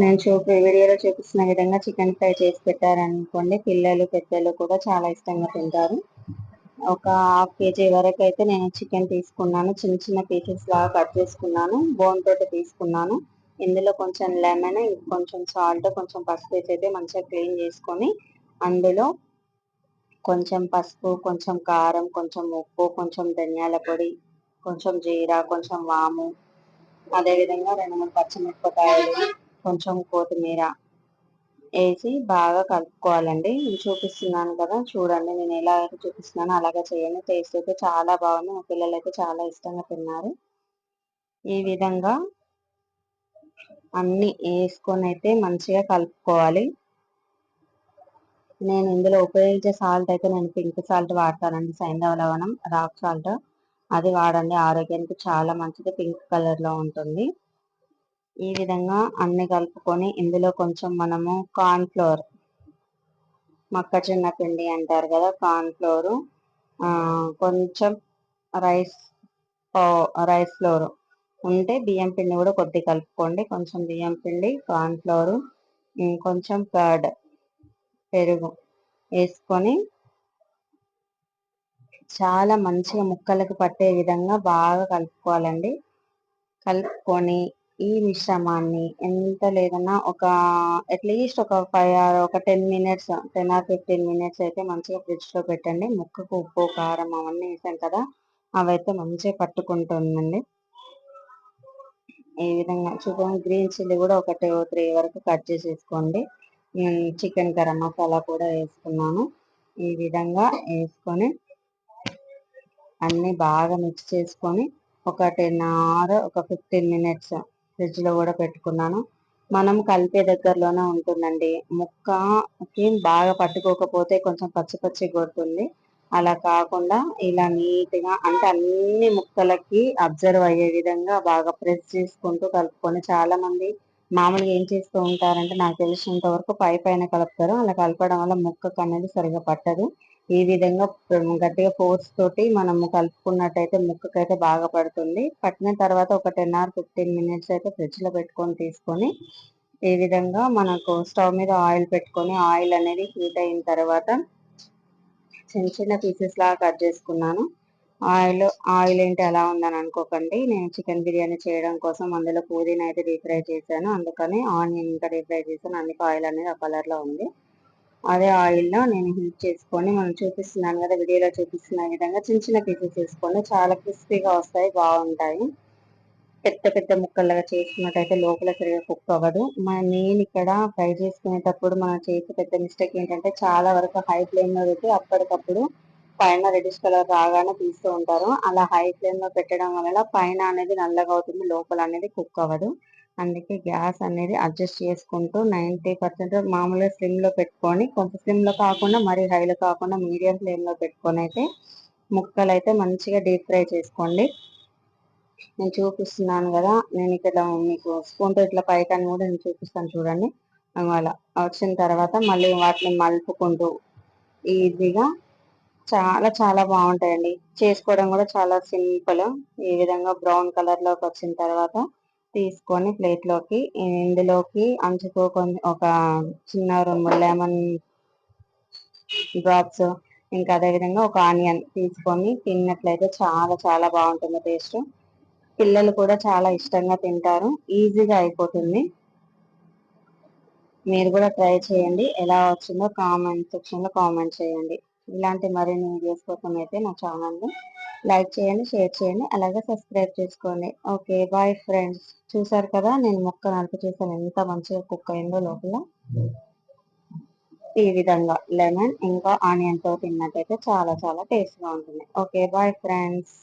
నేను చూపి వీడియోలో చూపిస్తున్న విధంగా చికెన్ ఫ్రై చేసి పెట్టారనుకోండి పిల్లలు పెద్దలు కూడా చాలా ఇష్టంగా తింటారు. ఒక హాఫ్ కేజీ వరకు అయితే నేను చికెన్ తీసుకున్నాను. చిన్న చిన్న పీసెస్ లాగా కట్ చేసుకున్నాను. బోన్ తోటి తీసుకున్నాను. ఇందులో కొంచెం లెమన్ కొంచెం సాల్ట్ కొంచెం పసుపు వేసి అయితే మంచిగా క్లీన్ చేసుకొని అందులో కొంచెం పసుపు కొంచెం కారం కొంచెం ఉప్పు కొంచెం ధనియాల పొడి కొంచెం జీరా కొంచెం వాము అదేవిధంగా రెండు మూడు పచ్చిమిరపకాయలు కొంచెం కొత్తిమీర వేసి బాగా కలుపుకోవాలండి. చూపిస్తున్నాను కదా చూడండి నేను ఎలా అయితే చూపిస్తున్నానో అలాగే చేయండి. టేస్ట్ అయితే చాలా బాగుంది. మా పిల్లలు అయితే చాలా ఇష్టంగా తిన్నారు. ఈ విధంగా అన్నీ వేసుకొని అయితే మంచిగా కలుపుకోవాలి. నేను ఇందులో ఉపయోగించే సాల్ట్ అయితే నేను పింక్ సాల్ట్ వాడతానండి. సైంధవ లవణం రాక్ సాల్ట్. అది వాడండి. ఆరోగ్యానికి చాలా మంచిది. పింక్ కలర్లో ఉంటుంది. ఈ విధంగా అన్ని కలుపుకొని ఇందులో కొంచెం మనము కార్న్ ఫ్లోర్ చిన్న పిండి అంటారు కదా కార్న్ ఫ్లోర్ కొంచెం రైస్ రైస్ ఫ్లోర్ ఉంటే బియ్యం పిండి కూడా కొద్ది కలుపుకోండి. కొంచెం బియ్యం పిండి కార్న్ ఫ్లోర్ కొంచెం కర్డ్ పెరుగు వేసుకొని చాలా మంచిగా ముక్కలకి పట్టే విధంగా బాగా కలుపుకోవాలండి. కలుపుకొని ఈ మిశ్రమాన్ని ఎంత లేదన్నా ఒక అట్లీస్ట్ ఒక ఫైవ్ ఆర్ ఒక ten minutes ten or fifteen minutes అయితే మంచిగా ఫ్రిడ్జ్లో పెట్టండి. ముక్కకు ఉప్పు కారం అవన్నీ వేసాం కదా అవైతే మంచిగా పట్టుకుంటుందండి. ఈ విధంగా చూడండి గ్రీన్ చిల్లీ కూడా ఒక టూ త్రీ వరకు కట్ చేసేసుకోండి. చికెన్ గరం మసాలా కూడా వేసుకున్నాను. ఈ విధంగా వేసుకొని అన్ని బాగా మిక్స్ చేసుకొని ఒక టెన్ ఆర్ ఒక ఫిఫ్టీన్ మినిట్స్ ఫ్రిడ్జ్లో కూడా పెట్టుకున్నాను. మనం కలిపే దగ్గరలోనే ఉంటుందండి. ముక్కకి బాగా పట్టుకోకపోతే కొంచెం పచ్చి పచ్చి కొడుతుంది. అలా కాకుండా ఇలా నీట్గా అంటే అన్ని ముక్కలకి అబ్జర్వ్ అయ్యే విధంగా బాగా ప్రెస్ చేసుకుంటూ కలుపుకొని చాలా మంది మామూలుగా ఏం చేస్తూ ఉంటారంటే నాకు తెలిసినంత వరకు పై పైన కలుపుతారు. అలా కలపడం వల్ల ముక్కకు అనేది సరిగా పట్టదు. ఈ విధంగా గట్టిగా ఫోర్స్ తోటి మనము కలుపుకున్నట్టయితే ముక్కకైతే బాగా పడుతుంది. పట్టిన తర్వాత ఒక టెన్ ఆర్ ఫిఫ్టీన్ మినిట్స్ అయితే ఫ్రిడ్జ్లో పెట్టుకొని తీసుకొని ఈ విధంగా మనకు స్టవ్ మీద ఆయిల్ పెట్టుకొని ఆయిల్ అనేది హీట్ అయిన తర్వాత చిన్న చిన్న పీసెస్ లాగా కట్ చేసుకున్నాను. ఆయిల్ ఆయిల్ ఏంటి ఎలా ఉందని అనుకోకండి. నేను చికెన్ బిర్యానీ చేయడం కోసం అందులో పుదీనా అయితే డీప్ ఫ్రై చేశాను. అందుకని ఆనియన్ ఇంకా డీప్ ఫ్రై చేశాను. అందుకు ఆయిల్ అనేది ఆ కలర్లో ఉంది. అదే ఆయిల్లో నేను హీట్ చేసుకొని మనం చూపిస్తున్నాను కదా వీడియోలో చూపిస్తున్న విధంగా చిన్న చిన్న పీసెస్ వేసుకొని చాలా క్రిస్పీగా వస్తాయి బాగుంటాయి. పెద్ద పెద్ద ముక్కలుగా చేసుకున్నట్టయితే లోపల సరిగా కుక్ అవ్వదు. మన నేను ఇక్కడ ఫ్రై చేసుకునేటప్పుడు మనం చేసే పెద్ద మిస్టేక్ ఏంటంటే చాలా వరకు హై ఫ్లేమ్లో పెట్టి అప్పటికప్పుడు పైన రెడిష్ కలర్ రాగానే తీస్తూ ఉంటారు. అలా హై ఫ్లేమ్లో పెట్టడం వల్ల పైన అనేది నల్లగా అవుతుంది లోపల అనేది కుక్ అవ్వదు. అందుకే గ్యాస్ అనేది అడ్జస్ట్ చేసుకుంటూ నైంటీ పర్సెంట్ మామూలుగా స్లిమ్లో పెట్టుకొని కొంచెం స్లిమ్లో కాకుండా మరీ హైలో కాకుండా మీడియం ఫ్లేమ్లో పెట్టుకొని అయితే ముక్కలు అయితే మంచిగా డీప్ ఫ్రై చేసుకోండి. నేను చూపిస్తున్నాను కదా నేను ఇక్కడ మీకు స్పూన్తో ఇట్లా పైకాన్ని కూడా నేను చూపిస్తాను చూడండి. అలా వచ్చిన తర్వాత మళ్ళీ వాటిని మలుపుకుంటూ ఈజీగా చాలా చాలా బాగుంటాయండి. చేసుకోవడం కూడా చాలా సింపుల్. ఈ విధంగా బ్రౌన్ కలర్లోకి వచ్చిన తర్వాత తీసుకొని ప్లేట్లోకి ఇందులోకి అంచుకు కొంచెం ఒక చిన్న రెండు లెమన్ డ్రాప్స్ ఇంకా అదే విధంగా ఒక ఆనియన్ తీసుకొని తిన్నట్లయితే చాలా చాలా బాగుంటుంది టేస్ట్. పిల్లలు కూడా చాలా ఇష్టంగా తింటారు. ఈజీగా అయిపోతుంది. మీరు కూడా ట్రై చేయండి. ఎలా వచ్చిందో కామెంట్ సెక్షన్లో కామెంట్ చేయండి. ఇలాంటి మరిన్ని వీడియోస్ కోసం అయితే నా ఛానల్ని లైక్ చేయండి షేర్ చేయండి అలాగే సబ్స్క్రైబ్ చేసుకోండి. Okay bye friends. చూసారు కదా నేను మొక్క నలుపు చేశాను. ఎంత మంచిగా కుక్ అయిందో లోపల. ఈ విధంగా లెమన్ ఇంకా ఆనియన్తో తిన్నట్టయితే చాలా చాలా టేస్ట్గా ఉంటుంది. Okay bye friends.